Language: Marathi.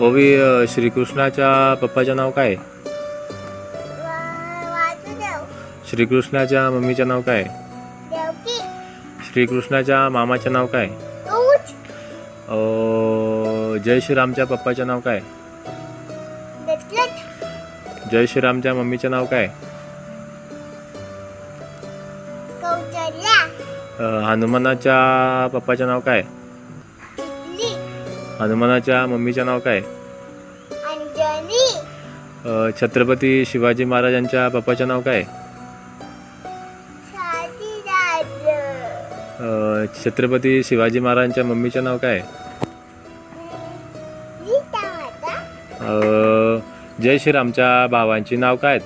ओवी श्रीकृष्णाच्या पप्पाचं नाव काय? श्रीकृष्णाच्या मम्मीचं नाव काय? श्रीकृष्णाच्या मामाचं नाव काय? जय श्रीरामच्या पप्पाचं नाव काय? जय श्रीरामच्या मम्मीचं नाव काय? हनुमानाच्या पप्पाचं नाव काय? हनुमानाच्या मम्मीचं नाव काय? छत्रपती शिवाजी महाराजांच्या पप्पाचं नाव काय? छत्रपती शिवाजी महाराजांच्या मम्मीचं नाव काय? जय श्रीरामच्या भावांची नाव काय?